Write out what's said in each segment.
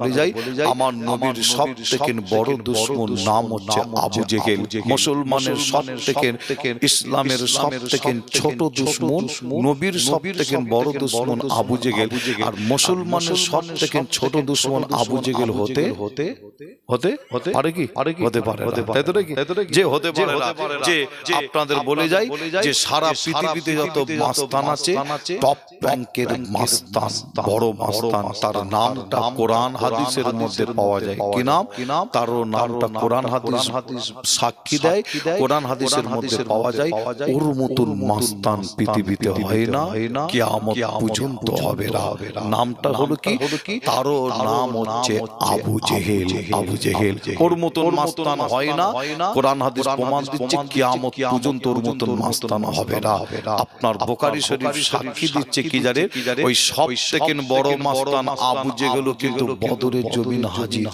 বলে যাই আমার নবীর সব থেকে বড় দুশ্মন নাম হচ্ছে আবু জেহেল। মুসলমানের সব থেকে ইসলামের সব থেকে ছোট দুশ্মন নবীর সব থেকে বড় দুশ্মন আবু জেহেল। আর মুসলমানের সব থেকে ছোট দুশ্মন আবু জেহেল হতে হতে হতে হতে? পারে। কি? হতে পারে হতে পারে তাই তো নাকি? যে হতে পারে না। যে আপনাদের বলে যাই যে সারা পৃথিবীতে যত মাস্তান আছে টপ র্যাঙ্কের মাস্তান বড় মাস্তান তার নামটা কোরআন হাদিসের মধ্যে পাওয়া যায়। কি নাম? তারও নামটা কোরআন হাদিস সাক্ষী দেয়। কোরআন হাদিসের মধ্যে পাওয়া যায় ওর মতন মাস্তান পৃথিবীতে হয় না। কিয়ামত পর্যন্ত হবে না। নামটা হলো কি? তারও নাম হচ্ছে আবু জেহেল। আবু জেহেল। ওর মতন মাস্তান হয় না। কোরআন হাদিস প্রমাণ দিচ্ছে কিয়ামত পর্যন্ত ওর মতন মাস্তান হবে না। আপনার বোকারি শরীফ সাক্ষী দিচ্ছে কি জানে? ওই সব থেকে বড় মাস্তান আবু জেহেল কিন্তু বদরের জমিন হাজির।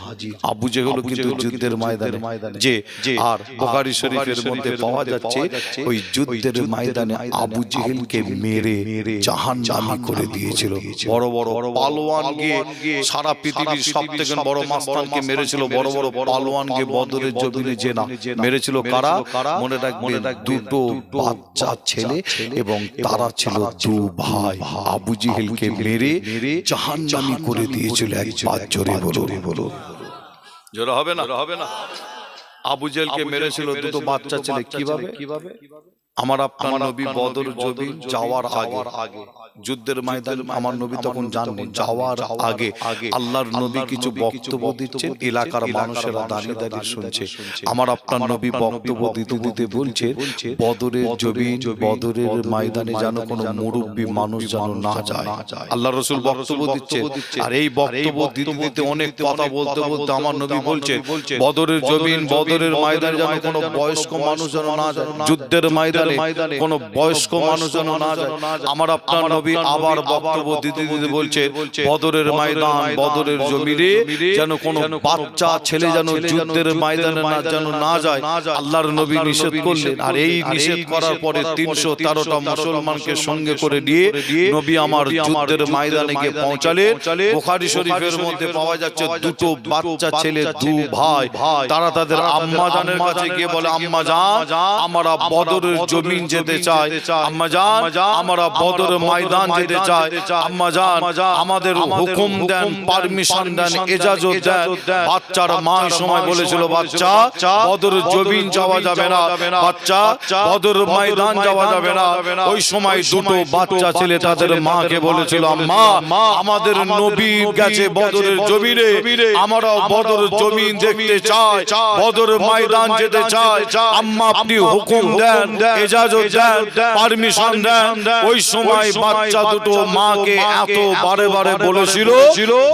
আবু জেহেল কিন্তু যুদ্ধের ময়দানে। যে আর বোকারি শরীফের মধ্যে পাওয়া যাচ্ছে ওই যুদ্ধের ময়দানে আবু জেহেলকে মেরে জাহান্নামী করে দিয়েছিল। বড় বড় পালোয়ান গিয়ে সারা পৃথিবীর সব থেকে বড় মাস্তানকে মেরেছিল বড় বড় পালোয়ান গিয়ে বদরের জমিনে যে না মেরেছিল কারা? মনে রাখবে দুটো বাচ্চা ছেলে এবং তারা ছিল দু ভাই। আবু জেহেলকে মেরে জাহান্নামী করে দিয়েছিল একবার জোরে বলো বলো জোরে হবে না? হবে না। আবু জেহেলকে মেরেছিল দুটো বাচ্চা ছেলে কীভাবে? কীভাবে? আমার আপনার নবী বদর জবি যাওয়ার আগে। যুদ্ধের ময়দানে আমার নবী তখন জাননি যাওয়ার আগে। আল্লাহর নবী কিছু বক্তব্য দিচ্ছেন এলাকার মানুষেরা দাঁড়িয়ে দাঁড়িয়ে শুনছে। আমার আপনার নবী বক্তব্য দিতে দিতে বলছে বদরের জবি বদরের ময়দানে যেন কোনো মুরব্বী মানুষ যেন না যায়। আল্লাহ রসুল বক্তব্য দিচ্ছে আর এই বক্তব্য দিতে দিতে অনেক কথা বলতে বলতে আমার নবী বলছে বদরের জমিন বদরের ময়দানে যেন কোনো বয়স্ক মানুষ যেন না যায় যুদ্ধের ময়দানে কোনো বয়স্ক মানুষ যেন না যায়। আমার আপনার নবী আবার বক্তব্য দিতে দিতে বলছে বদরের ময়দান বদরের জমিনে যেন কোনো বাচ্চা ছেলে যেন যুদ্ধের ময়দানে না যেন না যায়। আল্লাহর নবী নিষেধ করলেন। আর এই নিষেধ করার পরে তিনশো তেরোটা মুসলমানকে সঙ্গে করে নিয়ে নবী আমার যুদ্ধের ময়দানে গিয়ে পৌঁছালেন বুখারী শরীফের মধ্যে পাওয়া যাচ্ছে দুটো বাচ্চা ছেলে দু ভাই। তারা তাদের আম্মা জানের কাছে গিয়ে বলে আম্মা জান আমরা বদরের জমিন যেতে চায়। আম্মা জান আমরা বদর ময়দান যেতে চাই। আম্মা জান আমাদের হুকুম দেন পারমিশন দেন এজাজত দেন। বাচ্চার মা সময় বলেছিল বাচ্চা বদর জমিন যাওয়া যাবে না। বাচ্চা বদর ময়দান যাওয়া যাবে না। ওই সময় দুটো বাচ্চা ছেলে তাদের মাকে বলেছিল আম্মা আমাদের নবী গেছে বদরের জমিনে। আমরা বদর জমিন দেখতে চাই। বদর ময়দান যেতে চাই। আম্মা আপনি হুকুম দেন এজাজত দেন পারমিশন দেন। ওই সময় বাচ্চা দুটো মাকে এত বারে বারে বলেছিল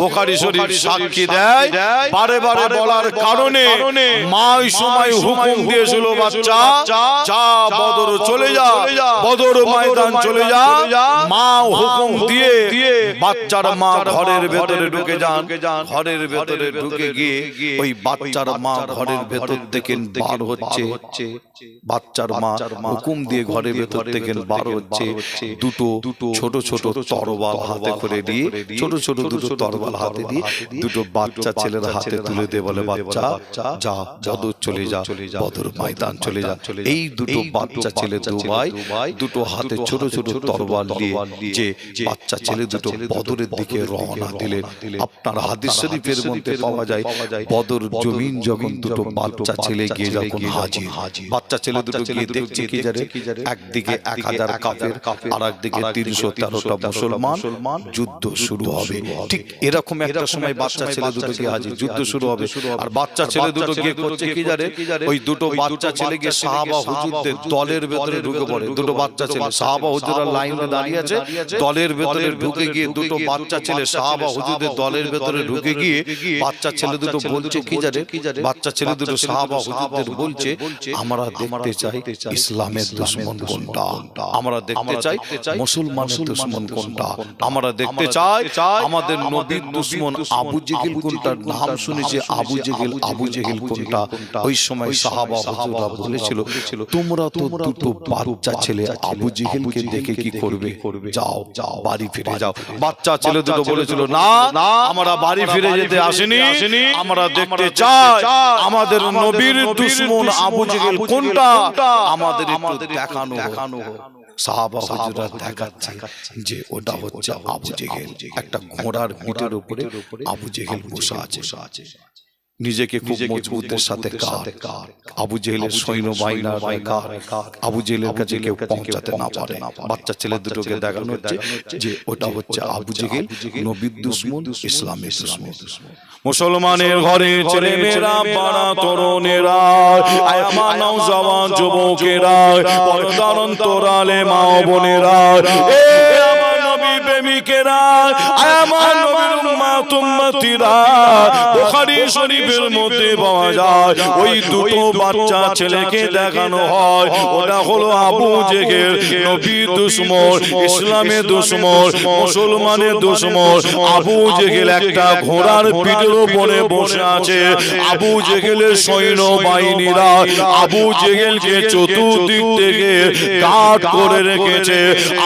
বোখারি শরীফ সাক্ষী দেয়। বারে বারে বলার কারণে মা ওই সময় হুকুম দিয়েছিল বাচ্চা যা বদর চলে যা বদর ময়দান চলে যা। মা হুকুম দিয়ে বাচ্চার মা ঘরের ভেতরে ঢুকে যান। ঘরের ভেতরে ঢুকে গিয়ে ওই বাচ্চার মা ঘরের ভেতর থেকে বার হচ্ছে। বাচ্চার মা হুকুম দিয়ে ঘরের ভেতর থেকে বার হচ্ছে দুটো দুটো ছোট ছোট তরবাল হাতে করে দিয়ে ছোট ছোট দুটো তরবাল হাতে দিয়ে দুটো বাচ্চা ছেলের হাতে তুলে দিয়ে বলে বাচ্চা যা বদর চলে যা বদর ময়দান চলে যা। এই দুটো বাচ্চা ছেলে দু ভাই দুটো হাতে ছোট ছোট তরবাল দিয়ে যে বাচ্চা ছেলে দুটো বদরের দিকে রওনা দিলেন আপনার হাদিস শরীফের মধ্যে পাওয়া যায় বদর জমিন যখন দুটো বাচ্চা ছেলে গিয়ে যখন হাজির হাজির বাচ্চা ছেলে দুটো গিয়ে দেখছে কি জানে? একদিকে এক হাজার কাফের আর একদিকে তিনশো তেরোটা মুসলমান যুদ্ধ শুরু হবে। ঠিক এরকম একটা সময় বাচ্চা ছেলে দুটো গিয়ে হাজির। যুদ্ধ শুরু হবে। আর বাচ্চা ছেলে দুটো গিয়ে করছে কি জানে? ওই দুটো বাচ্চা ছেলে গিয়ে সাহাবা হুজুরদের দলের ভেতরে ঢুকে পড়ে। দুটো বাচ্চা ছেলে সাহাবা হুজুরা লাইনে দাঁড়িয়ে আছে। দলের ভেতরে ঢুকে গিয়ে দুটো বাচ্চা ছেলে সাহাবা হুজুরদের দলের ভেতরে ঢুকে গিয়ে বাচ্চা ছেলে দুটো বলছে কি জানে বাচ্চা ছেলে দুটো সাহাবা হুজুরদের বলছে আমরা দেখতে চাই ইসলামের দুশ্মন কোনটা? আমরা দেখতে চাই মুসলমানের দুশ্মন কোনটা? আমরা দেখতে চাই আমাদের নবীর দুশ্মন আবু জেহেল নাম আবু জেহেল আবু জেহেল কোনটা? ওই সময় সাহাবা হুজুরা বলেছিল তোমরা তো দুটো বাচ্চা ছেলে আবু জেহেলকে দেখে কি করবে? যাও যাও বাড়ি ফিরে যাও। বাচ্চা ছেলে দুটো বলেছিল না আমরা বাড়ি ফিরে যেতে আসেনি। আমরা দেখতে চাই আমাদের নবীর দুশ্মন আবু জেহেল কোনটা আমাদের একটু দেখানো দেখানো সাহাবা হুজুরা দেখাচ্ছে যে ওটা হচ্ছে আবু জেহেল। একটা ঘোড়ার পিঠের উপরে আবু জেহেল বসে আছে। নিজেকে খুব মজবুতের সাথে কার আবু জেহেলের সৈন্য বাহিনার কার আবু জেহেলের কাছে কেউ পৌঁছাতে না পারে। বাচ্চা ছেলে দুটোকে দেখানো হচ্ছে যে ওটা হচ্ছে আবু জেহেল নবীর দুশ্মন ইসলামের দুশ্মন। মুসলমানের ঘরে ছেলে মেয়েরা বাড়া তরুণেরা আমার নওজওয়ান যুবকেরা পর্দার অন্তরালে মা বোনেরা এ আমার নবী প্রেমিকেরা আমার নবীর উম্মাত আবু একটা ঘোড়ার পিঠের উপরে বসে আছে। আবু জেহেলের সৈন্য বাহিনীরা আবু জেহেলকে চতুর্দিক থেকে করে রেখেছে।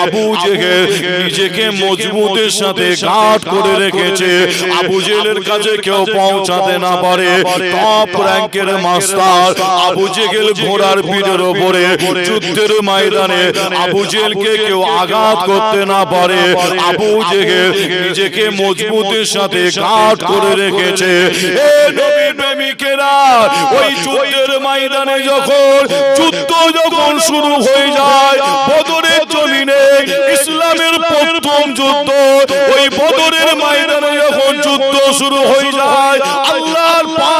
আবু জেহেল নিজেকে মজবুতের সাথে গার্ড করে রেখেছে। আবু জেহেলের কাছে কেউ পৌঁছাতে না পারে। টপ র্যাঙ্কের মাস্টার আবু জেহেল ঘোড়ার পিঠের ওপরে যুদ্ধের ময়দানে আবু জেহেলকে কেউ আঘাত করতে না পারে। আবু জেহেল নিজেকে মজবুতের সাথে কাট করে রেখেছে। এ নবী প্রেমিকেরা ওই যুদ্ধের ময়দানে যখন যুদ্ধ যখন শুরু হয়ে যায়, বদরের জমিনে ইসলামের প্রথম যুদ্ধ, ওই বদরের ময়দানে যখন যুদ্ধ শুরু হয়ে যায়, আল্লাহর হাজার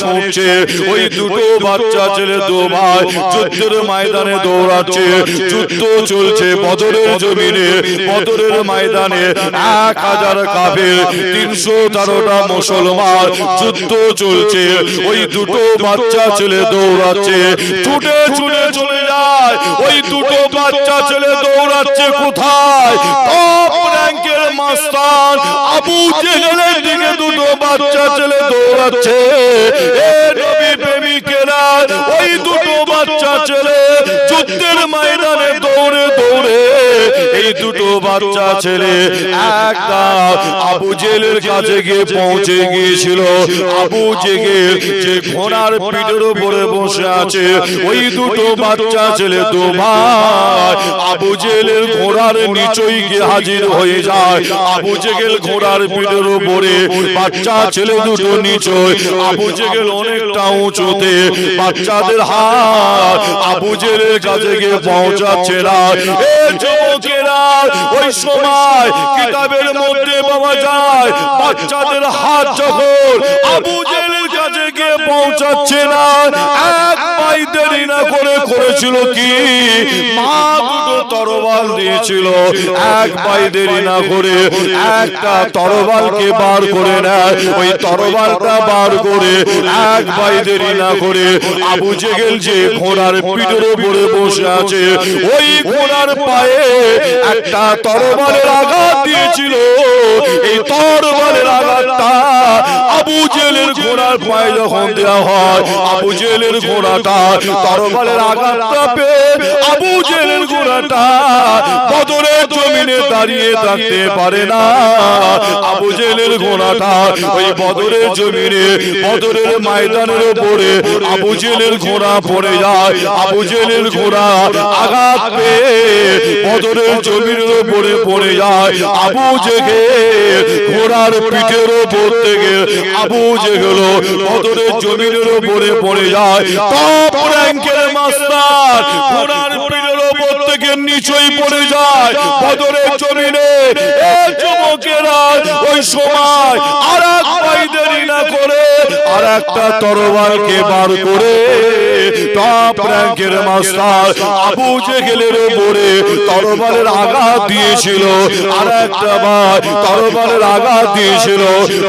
ছুটছে। ওই দুটো বাচ্চা ছেলে দু ভাই যুদ্ধের ময়দানে দৌড়াচ্ছে। যুদ্ধ চলছে বদরের জমিনে। বদরের ময়দানে এক হাজার কাফের। তিনশো তেরোটা মুসলমান। যুদ্ধ চলছে। ওই দুটো বাচ্চা ছেলে দৌড়াচ্ছে। ছুটে ছুটে চলে যায়। ওই দুটো বাচ্চা ছেলে দৌড়াচ্ছে কোথায়? টপ র্যাঙ্কের মাস্টার আবু জেহেলের দিকে বাচ্চা ছেলে দৌড়াচ্ছে। এ নবী প্রেমিকেরা ওই দুটো বাচ্চা ছেলে যুদ্ধের ময়দানে এই দুটো বাচ্চা ছেলে একটা আবু জেলের কাছে গিয়ে পৌঁছে গিয়েছিল। আবু জেগে যে ঘোড়ার পিঠের উপরে বসে আছে ওই দুটো বাচ্চা ছেলে তো ভাই আবু জেলের ঘোড়ার নিচই গিয়ে হাজির হয়ে যায়। আবু জেগেল ঘোড়ার পিঠের উপরে বাচ্চা ছেলে দুটো নিচই আবু জেগেল অনেকটা উঁচুতে বাচ্চাদের হাত। আবু জেলের কাছে গিয়ে পৌঁছাচ্ছে না। এ যুবকেরা ওই সময় কিতাবের মধ্যে পাওয়া যায় বাচ্চাদের হাত যখন আবু জেলের কাছে পৌঁছাচ্ছে না। এক পাই দেরি না করে করেছিল কি? মা দুটো তরবাল দিয়েছিল। এক পাই দেরি না করে একটা তরবালকে বার করে নেয়। ওই তরবালটা বার করে এক পাই দেরি না করে আবু জেগেল যে ঘোড়ার পিঠের উপরে বসে আছে ওই ঘোড়ার পায়ে একটা তরবালের আঘাত দিয়েছিল। এই তরবালের আঘাতটা আবু জেলের ঘোড়ার পায়ে যখন দেওয়া হয়। আবু জেলের ঘোড়াটা তরবালের আঘাতটা পেয়ে আবু জেলের ঘোড়াটা। বদরের জমিনে দাঁড়িয়ে থাকতে পারে না। আবু জেলের জেলের ঘোড়াটা ওই বদরের জমিনে বদরের ময়দানের উপরে আবু জেলের ঘোড়া পড়ে যায়। আবু জেলের ঘোড়া আঘাত পেয়ে বদরের জমিনের উপরে পড়ে যায়। আবু জেগে ঘোড়ার পিঠের উপর থেকে আবু জেগেল বদরের জমিনের উপরে পড়ে যায়। টপ র্যাঙ্কের মাস্টার ঘোড়ার পিঠের উপর থেকে নিচেই পড়ে যায়। বদরের জমিনে ওই সময় আর এক না করে আর একটা তরবারকে বার করে টপ র্যাঙ্কের মাস্টার। আবু জেহেলের উপরে তরবারের আঘাত দিয়েছিল। আর একটা বার তরবারের আঘাত দিয়েছিল।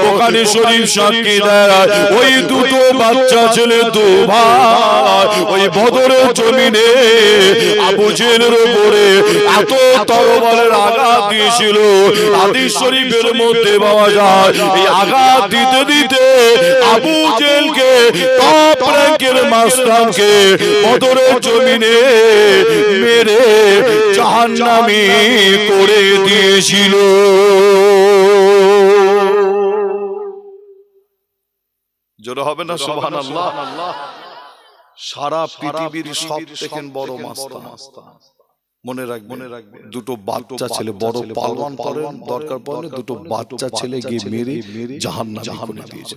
ওখানে শরীফ সাক্ষী দেয়, ওই দুটো বাচ্চা ছেলে দু ভাই ওই বদরের জমিনে আবু জেলের উপরে এত তরবারের আঘাত দিয়েছিল। হাদিস শরীফের মধ্যে পাওয়া যায়, এই আঘাত দিতে দিতে আবু জেলকে টপ র্যাঙ্কের মাস্টারকে বদরের জমিনে মেরে জাহান্নামী করে দিয়েছিল। জোরে হবে না? সোহান আল্লাহ সারা পৃথিবীর সব থেকে বড় মাস্টার মনে রাখ মনে রাখবে দুটো বাচ্চা ছেলে বড় পালওয়ান করেন দরকার পড়লে দুটো বাচ্চা ছেলে গিয়ে মেরে জাহান্নামে করে দিয়েছে।